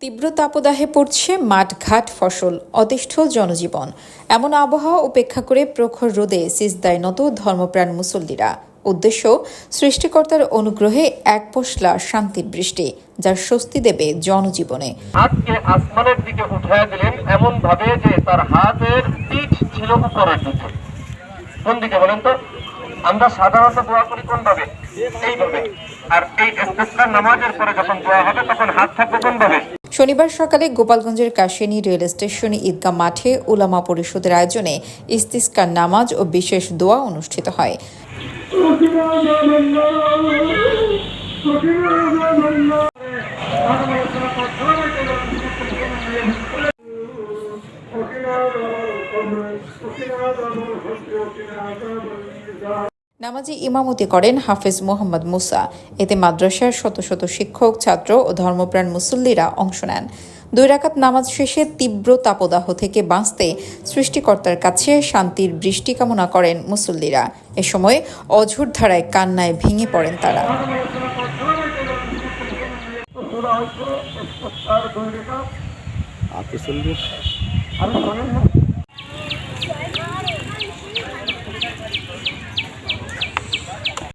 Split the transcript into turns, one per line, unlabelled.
তীব্র তাপদাহে পড়ছে মাঠঘাট ফসল, অতিষ্ঠ জনজীবন। এমন আবহাওয়া উপেক্ষা করে প্রখর রোদে সিজদায় নত ধর্মপ্রাণ মুসল্লিরা। উদ্দেশ্য সৃষ্টিকর্তার অনুগ্রহে এক পশলা শান্তির বৃষ্টি যা স্বস্তি দেবে জনজীবনে।
হাতকে আসমানের দিকে উঠায় দিলেন এমন ভাবে যে তার হাতের পিঠ ছিল উপরের দিকে। কোন দিকে বলেন তো? আমরা সাধারণত দোয়া করি কোন ভাবে? এইভাবে। আর এই ইস্তেসকার নামাজের পরে যখন দোয়া হবে তখন হাত থাকবে কোন ভাবে?
শনিবার সকালে গোপালগঞ্জের কাশিয়ানী রেল স্টেশন ঈদগাহ মাঠে উলামা পরিষদের আয়োজনে ইস্তিস্কার নামাজ ও বিশেষ দোয়া অনুষ্ঠিত হয়। নামাজে ইমামতি করেন হাফেজ মোহাম্মদ মুসা। এতে মাদ্রাসার শত শত শিক্ষক, ছাত্র ও ধর্মপ্রাণ মুসল্লিরা অংশ নেন। দুই রাকাত নামাজ শেষে তীব্র তাপদাহ থেকে বাঁচতে সৃষ্টিকর্তার কাছে শান্তির বৃষ্টি কামনা করেন মুসল্লিরা। এ সময় অঝোর ধারায় কান্নায় ভেঙে পড়েন তারা।
আর